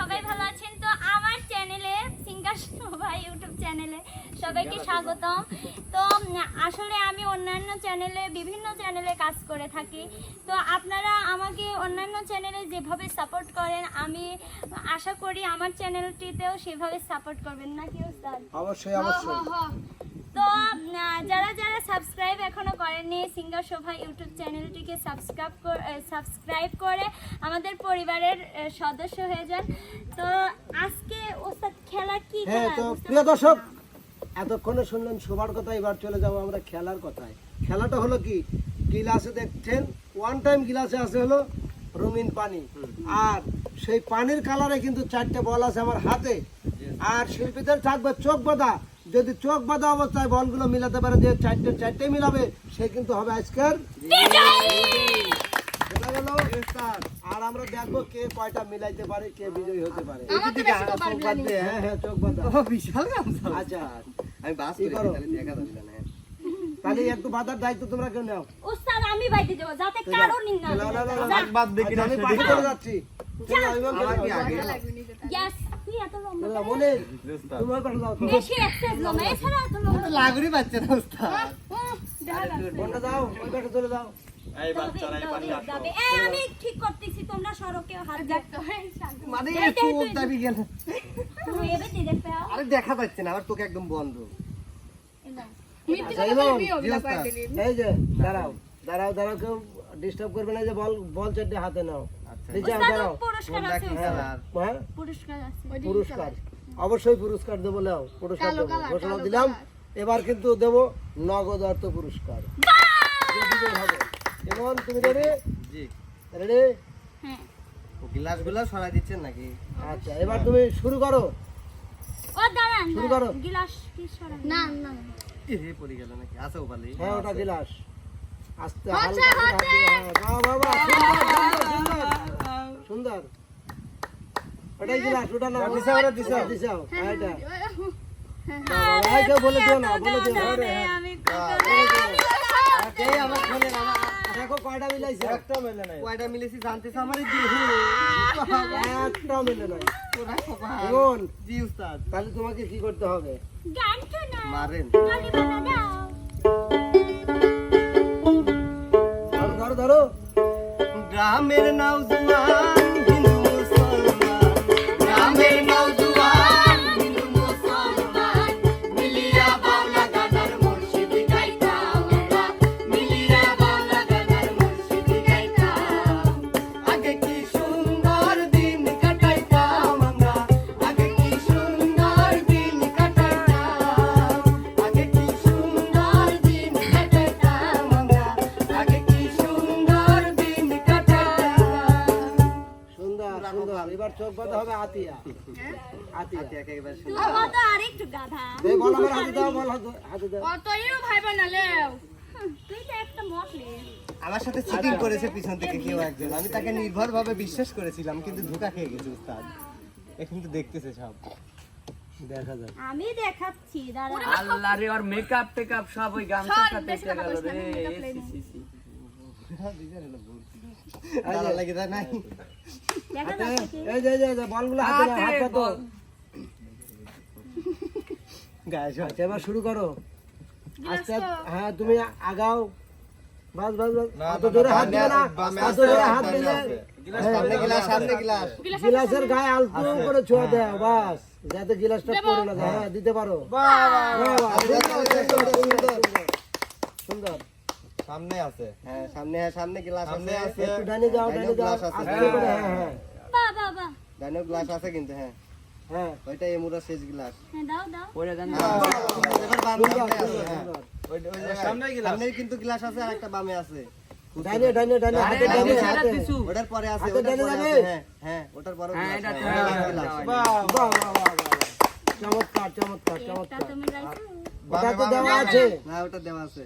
সবাই ভালো আছেন? তো আমার চ্যানেলে সিঙ্গার শোভা ইউটিউব চ্যানেলে সবাইকে স্বাগতম। তো আসলে আমি অন্যান্য চ্যানেলে বিভিন্ন চ্যানেলে কাজ করে থাকি। তো আপনারা আমাকে অন্যান্য চ্যানেলে যেভাবে সাপোর্ট করেন আমি আশা করি আমার চ্যানেলটিতেও সেভাবে সাপোর্ট করবেন নাকি ওস্তাদ অবশ্যই অবশ্যই। তো যারা যারা সাবস্ক্রাইব এখনও করেননি সিঙ্গার শোভা ইউটিউব চ্যানেলটিকে সাবস্ক্রাইব সাবস্ক্রাইব করে আমাদের পরিবারের সদস্য হয়ে যান। তো আজকে ওস্তাদ খেলা কি হ্যাঁ তো প্রিয় দর্শক এতক্ষণে শুনলেন শোবার কথা এবার চলে যাব আমরা খেলার কথায়। খেলাটা হলো কি? গিলাসে দেখছেন ওয়ান টাইম গিলাসে আছে হলো রঙিন পানি। আর সেই পানির কালারে কিন্তু চারটে বল আছে আমার হাতে। আর শিল্পীদের থাকবে চোখ বাঁধা। যদি চোখ বাঁধা অবস্থায় বলগুলো মিলাতে পারে যে চারটে চারটে মিলাবে সে কিন্তু হবে আজকের আর আমরা দেখব কে কয়টা মিলাইতে পারে কে বিজয়ী হতে পারে। হ্যাঁ হ্যাঁ চোখ বাঁধা। আচ্ছা আমি বাস কি করে করো? তাহলে দেখা যাবে না হ্যাঁ। তাহলে একটু বাঁধার দায়িত্ব তোমরা কেউ নাও। ওস্তাদ আমি বাইতে দেবো যাতে কারও নিন্দা না, না, না, না, যা। আচ্ছা, আমি পাশে চলে যাচ্ছি। চলে ইমাম যাও। এত লম্বা। বেশি এক্সেস লম্বা এছাড়া এত লম্বা। লাগুরি পাচ্ছে না উস্তাদ আহ, দেখা যাচ্ছে। কোনটা যাও ওই পাশে চলে যাও। তবে, তবে, তবে। এই, আমি ঠিক করতেছি তোমরা সড়কে হাত দেখতে মানে এই, এই, দাবি গেল। তুমি এবে তুই দেখতে পাও? আরে দেখা যাচ্ছে না আমার চোখ একদম বন্ধ। এই যে দাঁড়াও দাঁড়াও দাঁড়াও কেউ ডিস্টার্ব করবে না যে বল বল চারটে হাতে নাও। আচ্ছা পুরস্কার হ্যাঁ? অবশ্যই পুরস্কার দেবো নাও। পুরস্কার দেবো। ঘোষণা দিলাম। এবার কিন্তু দেব নগদ অর্থ পুরস্কার হবে এবং তুমি রেডি? জি। রেডি? হ্যাঁ। গ্লাসগুলা সরাই দিচ্ছেন নাকি? আচ্ছা এবার তুমি শুরু করো। ও দাঁড়ান শুরু করো। গিলাস কি সরান না না এ পড়ে গেল নাকি? আছে ওপালি হ্যাঁ ওটা গিলাস। আস্তে হালকা করে হাত। দিয়ে, হ্যাঁ, সুন্দর, সুন্দর, সুন্দর, সুন্দর ওটাই গিলাস ওটা না দিশা ওটা দিশা দিশাও হ্যাঁ এটা কেউ বলে দিও না বলে দিও না আরে, ওরে, হ্যাঁ। এই আমার ফোনে আমার দেখো কয়টা মিলাইছে একটা মেলে নাই কয়টা মিলেছি জানতেছ আমারই জি একটা মেলে নাই তোরা। এখন জি উস্তাদ তাহলে তোমাকে কি করতে হবে গান শোনা মারেন গালি বানা দাও ধরো ধরো গ্রামের নওজোয়ান হিন্দু তুই তো একটা আমার সাথে চিটিং করেছে পিছন থেকে কেউ একজন। আমি তাকে নির্ভরভাবে বিশ্বাস করেছিলাম কিন্তু ধোকা খেয়ে গেছে উস্তাদ। এ কিন্তু দেখতেছে সব। দেখা যাক। আমি দেখাচ্ছি দাঁড়া। আল্লাহ রে ওর মেকআপ টেকআপ সব ওই গামছার সাথে এসে গেল রে। এবার শুরু করো। আস্তে আস্তে- হ্যাঁ তুমি আগাও বাস বাস বাস এত জোরে হাত দিবে না এত জোরে হাত দিলে সামনে গিলাস সামনে গিলাস গিলাসের গায়ে আলতু করে ছোঁয়া দেয় বাস যাতে গিলাসটা পড়ে না যায় হ্যাঁ দিতে পারো বাহ, বাহ, সুন্দর, সুন্দর, সুন্দর, সুন্দর সামনে আছে হ্যাঁ সামনে সামনে গিলাস আছে একটু ডানে যাও ডানে যাও গ্লাস আছে। আস্তে করে হ্যাঁ হ্যাঁ বাহ বাহ বাহ ডাইনো গ্লাস আছে কিন্তু হ্যাঁ হ্যাঁ ওইটা এমুরা শেষ গ্লাস। হ্যাঁ দাও দাও। সামনে হ্যাঁ। ওই জায়গায়। সামনে কিন্তু গ্লাস আছে আর একটা বামে আছে। ডাইনে ডাইনে ডাইনে হাতে ডাইনে হাতে। ওটার পরে আছে হাতে ওটার যাবে? হ্যাঁ হ্যাঁ ওটার পরে হ্যাঁ, এটা হ্যাঁ, তো- গ্লাস। বাহ বাহ বাহ বাহ বাহ। চমৎকার চমৎকার চমৎকার। ওটা তো দেওয়া আছে। হ্যাঁ ওটা দেওয়া আছে।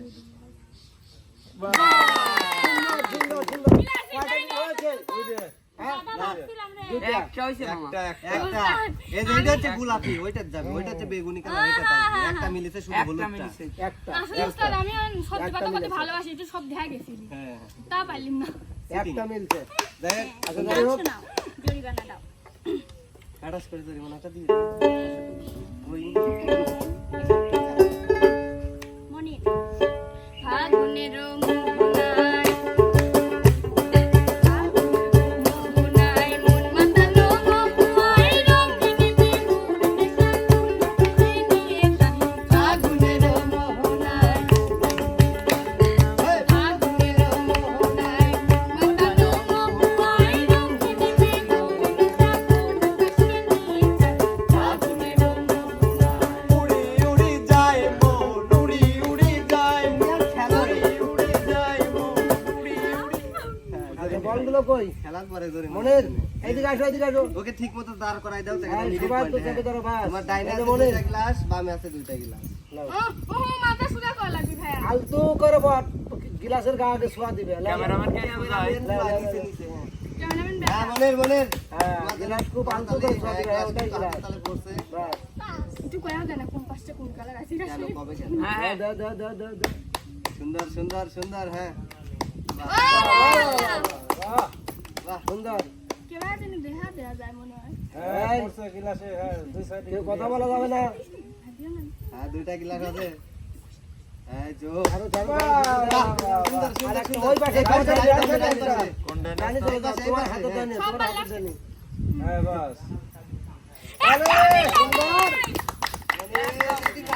সুন্দর সুন্দর কয়টা হয়েছে? হ্যাঁ? যে এটা হচ্ছে গোলাপি ওইটা যাবে ওইটা হচ্ছে বেগুনি কালার এটা থাকবে একটা মিলেছে বলগুলো কই? খেলার পরে জরিমানা মনের এইদিকে আসো এইদিকে আসো। ওকে ঠিক মতো দাঁড় করাই দাও তাকে হ্যাঁ, সবাই তো পয়েন্টে চেপে ধরো, বাস। তোমার ডাইনে আছে দুইটা গ্লাস বামে আছে দুইটা গ্লাস ও ও মাথা সুদা করা লাগবে ভাইয়া। আলতু করে বট। গিলাসের গা আগে সোয়া দিবে। ক্যামেরাম্যান কে লাও, লাও, নিচে, হ্যাঁ। ক্যামেরাম্যান হ্যাঁ মনের মনের। হ্যাঁ গিলাস খুব আলতু করে সোয়া দিবে হ্যাঁ, ওটাই গিলাস তাহলে পড়ছে। বাস। একটু কয়া দেয় কোন পাশটা কোন কালার আছে? হ্যাঁ হ্যাঁ দাও, দাও, দাও, দাও, দাও। সুন্দর সুন্দর সুন্দর হ্যাঁ। কথা বলা যাবে না হ্যাঁ দুইটা গ্লাস আছে। হ্যাঁ বাস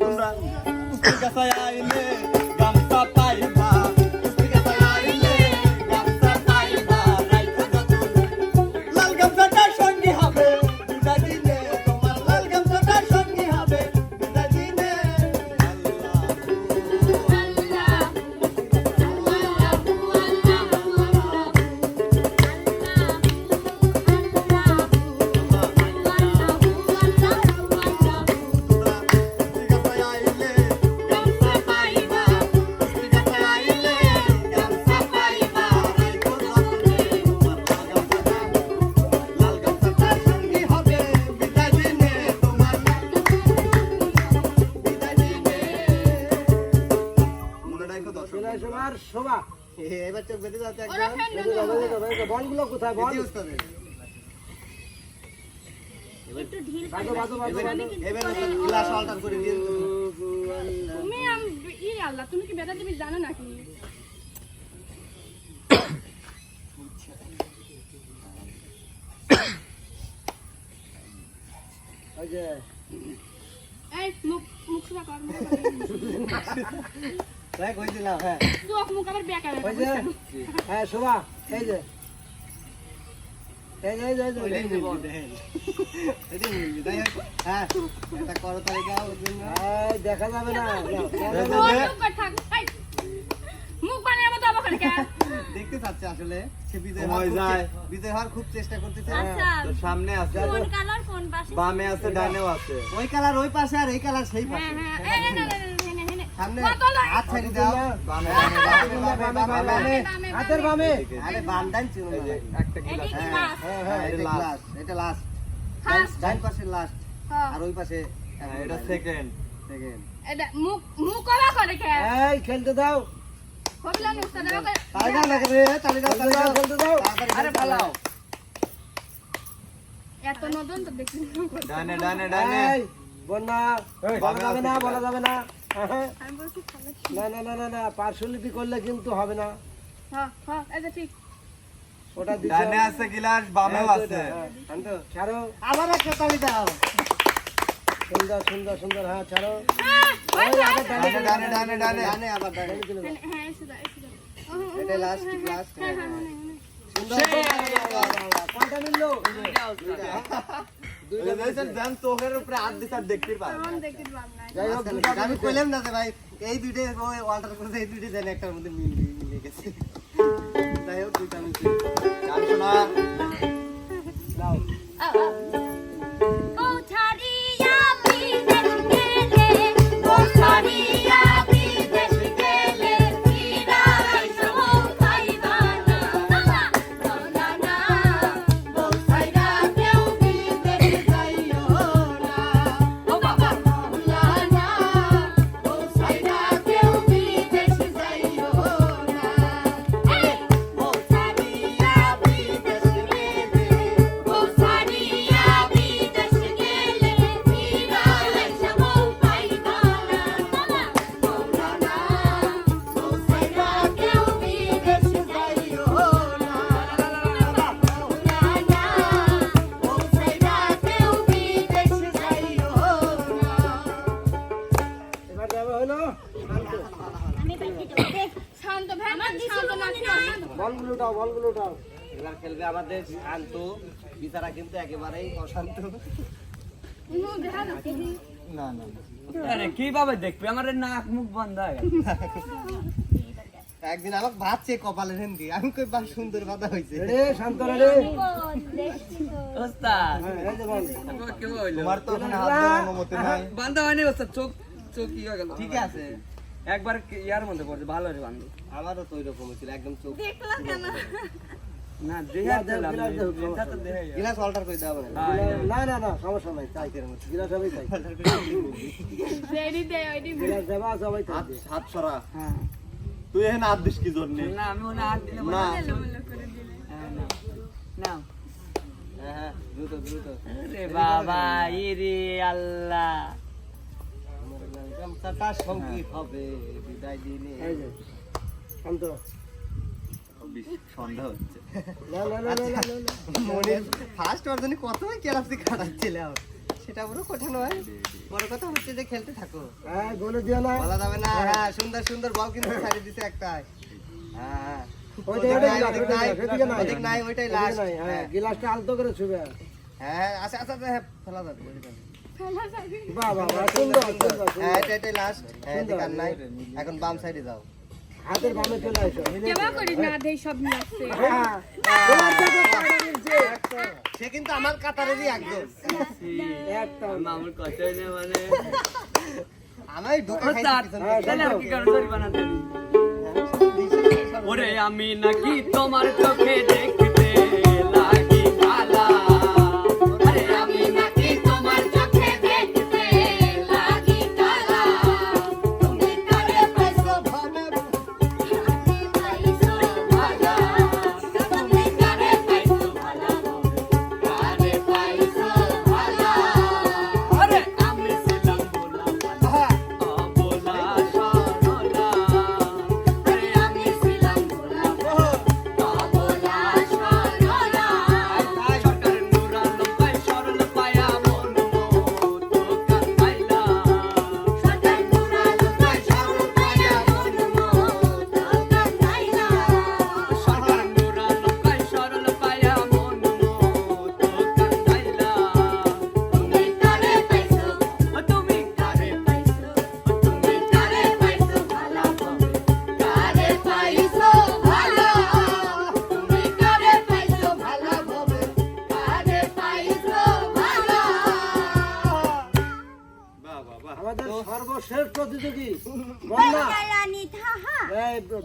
Bundan usta kafaya ile gam sapayım. বলগুলো কোথায় বল একটু ঢিল এবার গ্লাস অল্টার করে দিন তুমি ই আল্লাহ তুমি কি বেদা দেবী জানো নাকি এই মুখ মুখ কর। মুখ দেখ দিলাম হ্যাঁ। চোখ মুখ আবার বেকা ওই যে, হ্যাঁ, শোভা, এই যে। এই যে, এই যে, এই যে, ওইটাই এই যে। মিলবে দেখেন। এটাই মিলবে তাই হোক হ্যাঁ। একটা করো তালিকা ওর এই, দেখা যাবে না যাও, দেখা যাবে মুখ না। থাক এই, মুখ বানিয়ে আবার দাবা করে কে দেখতে চাচ্ছে আসলে। সে বিজয় হওয়ার যায়। বিজয় হওয়ার খুব চেষ্টা করতেছে। আচ্ছা। তো সামনে আছে। কোন কালার কোন পাশে? বামে আছে ডানেও আছে। ওই কালার ওই পাশে আর এই কালার সেই হ্যাঁ পাশে। হ্যাঁ। সামনে হাত ছাড়ি দাও। বামে বামে, বামে, বামে, বামে। হাতের বামে। আরে বান্দান ছিল এই একটা হ্যাঁ, লাস্ট হ্যাঁ হ্যাঁ হ্যাঁ এটা লাস্ট এটা লাস্ট ডান পাশে লাস্ট হ্যাঁ। আর ওই পাশে হ্যাঁ, এটা সেকেন্ড সেকেন্ড এটা মুখ মুখ কবা করে কে? এই খেলতে দাও। হবিলা নি উস্তাদ আমাকে তালি দাও নাকি রে তালি দাও তালি দাও খেলতে দাও। আরে পালাও। এত নতুন তো দেখছি ডানে ডানে ডানে। এই, বন্যা। বলা যাবে না বলা যাবে না। হ্যাঁ, না না না না না পার্সোনালিটি করলে কিন্তু হবে না। হ্যাঁ হ্যাঁ ঠিক। ওটা ডানে আছে গিলাস বামেও আছে। শান্ত ছাড়ো। আবার একটা তালি দাও। সুন্দর সুন্দর সুন্দর হ্যাঁ ছাড়ো। ওই তো, আবার আছে। ডানে, ডানে ডানে ডানে ডানে আবার ডানে। হ্যাঁ এসে দাও এসে দাও। এটা লাস্ট লাস্ট সুন্দর কয়টা মিললো আমি কইলাম না যে ভাই এই দুইটা ওই অল্টার করেছে এই দুইটা জানি একটার মধ্যে মিল মিলে গেছে। যাই হোক দুইটা আমি গান শোনা খেলবে আমাদের শান্ত। বিচারা কিন্তু একেবারেই অশান্ত। না না আরে কীভাবে দেখবি? আমার নাক মুখ বন্ধ হয়ে একদিন আমাকে ভাবছে কপালে হিন্দি আমি কই বা সুন্দর কথা হয়েছে রেডি শান্ত তো ওস্তাদ। হ্যাঁ এই যে বল কি হইল তোমার তো ওখানে হাত অনুমতি নাই। বান্ধা হয়নি ওস্তাদ। চোখ চোখ কি হয়ে গেল। ঠিক আছে। একবার কি- ইয়ার মধ্যে পড়ছে ভালো রে বান্ধব। আমারও তো ওইরকম ছিল একদম চোখ না দেহে দিলাম। এটা তো দেহে গিলাস অল্টার করে দেওয়া মানে না না না সমস্যা নাই চাই কেন গিলাস সবাই চাই। রেডি দে ওইডি গিলাস দেবা সবাই চাই। হাত সরা। হ্যাঁ। তুই এখানে হাত দিস কি জন্য? না আমি হাত দিলে না। হ্যাঁ, না। না হ্যাঁ হ্যাঁ দ্রুত দ্রুত। রে বাবা ইরে আল্লাহ। গামছাটা সংগীত হবে? বিদায় দিনে শান্ত। সন্ধ্যা হচ্ছে। না না না না না, না, না। মনে ফার্স্ট অর্জনে কত ক্লাসে খাটাচ্ছিলে সেটা পুরো কঠিন নয়। বড় কথা হচ্ছে যে খেলতে থাকো। হ্যাঁ গোলে দিও না। বলা যাবে না। হ্যাঁ। সুন্দর সুন্দর বল কিন্তু ছাড়িয়ে দিছে একটা হ্যাঁ। ওইটা ওদিক ওইটা নাই, গিলাস, ওদিক নাই, ওইদিকে নাই। ওদিক নাই, ওইটাই ওইদিকে last। নাই, হ্যাঁ হ্যাঁ। গিলাসটা আলতো করে ছুবে। হ্যাঁ আচ্ছা আচ্ছা আচ্ছা, হ্যাঁ ফেলা যাবে। বাহ বাহ বাহ সুন্দর সুন্দর। হ্যাঁ সুন্দর। এটা লাস্ট হ্যাঁ এদিকে নাই। এখন বাম সাইডে যাও। হাতের বামে চলে আসো। কেবা করি? না দেই সব নিয়ে হ্যাঁ তোমার দেখো টাকা দিচ্ছে। সে কিন্তু আমার কাতারেরই একদম। একটা মামুর কথাই না মানে। আমি ঢোকা খাইছি ওস্তাদ পিছন থেকে। তাহলে আর কি কারণ বানাতে ওরে আমি নাকি তোমার চোখে দেখতে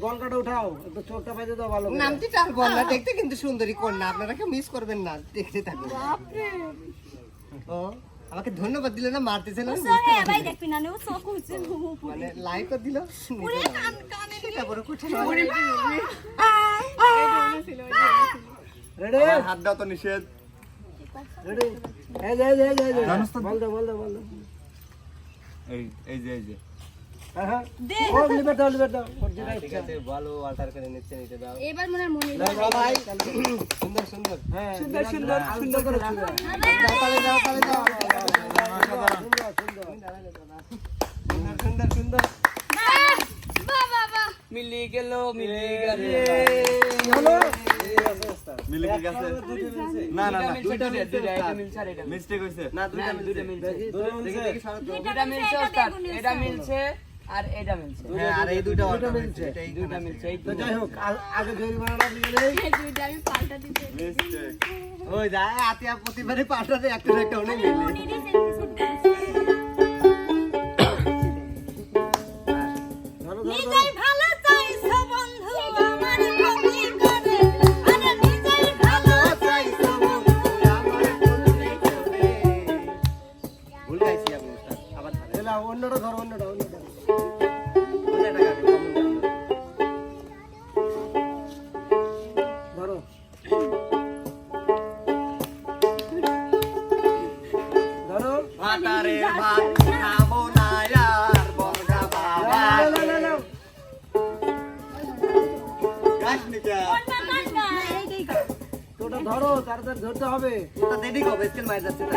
বলকাটা উঠাও একটু চোখটা পাইতে দাও ভালো করে। নামটি চার বন্যা দেখতে কিন্তু সুন্দরী কন্যা আপনারা কেউ মিস করবেন না দেখতে থাকুন। ও আমাকে ধন্যবাদ দিলে না মারতেছে না? ভাই দেখবি না ও চোখ উঠছে মানে লাইকও দিল পুরে কান কানে সেটা বড় কঠিন রেডি হাত দেওয়া তো নিষেধ। রেডি এই যে এই যে এই যে, বল দে বল দে বল দে। এই এই যে এই যে। এবার মনে হয় মনে সুন্দর হ্যাঁ করে মিলি গেল মিলি গেল মিলে কি গেছে না না না দুইটা মিলছে দুইটা এটা মিলছে আর এটা মিস্টেক হইছে না না দুইটা দুইটা মিলছে। দুইটা মিলছে এটা মিলছে আর এটা মিলছে। হ্যাঁ আর এই দুটো দুইটা মিলছে। এটাই দুইটা মিলছে এই তো যাই হোক আগে আগে জরিমানাটা দিয়ে দেই দুটো আমি পাল্টা দিতে ওই যায় আতিয়া প্রতিবারে পাঠাতে একটা একটা অনেক মিলে। কবে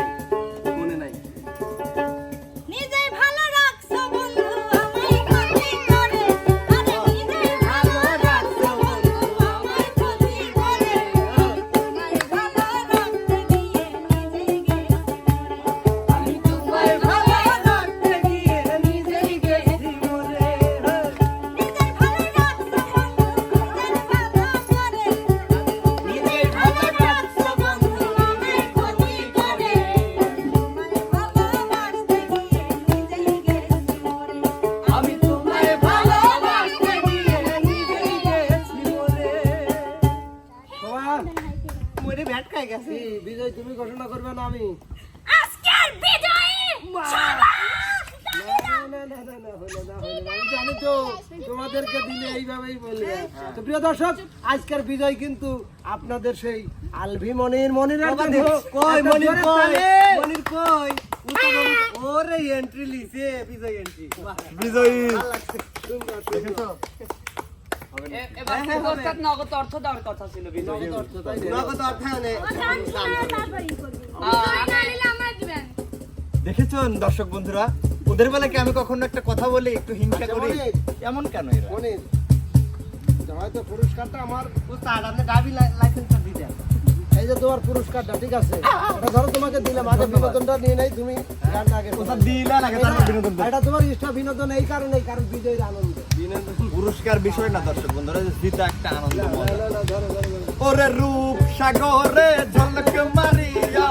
বিজয় তুমি ঘোষণা করবে না আমি আজকের বিজয়ী সবাই না, না, না, না, না, হলো না, হলো না। আমি জানি তো তোমাদেরকে দিলে এইভাবেই বলবে তো প্রিয় দর্শক আজকের বিজয় কিন্তু আপনাদের সেই আলভি মনির মনির কই মনির কই মনির কই ও তো মনির- ওরে এন্ট্রি লিছে বিজয় এন্ট্রি বিজয়ী নগদ অর্থ দেওয়ার কথা ছিল নগদ অর্থায়নে গান শোনায় তারপরেই করবি। আমরা দিবেন। দেখেছেন দর্শক বন্ধুরা? ওদের বেলা কি আমি কখনো একটা কথা বলি একটু হিংসা আচ্ছা, করি? এমন কেন এরা? হয়তো পুরস্কারটা আমার লাইসেন্সটা এই যে তোমার পুরস্কারটা ঠিক আছে? এটা ধরো তোমাকে দিলাম আগে বিনোদনটা নিয়ে নাই তুমি। গানটা আগে শোনাও। ওটা তারপর বিনোদন এটা তোমার ইষ্ট বিনোদন এই কারণে কারণ বিজয়ের আনন্দ। পুরস্কার বিষয় না দর্শক বন্ধুরা জিতা একটা আনন্দ। ওরে রূপ সাগরে ঝলক মারিয়া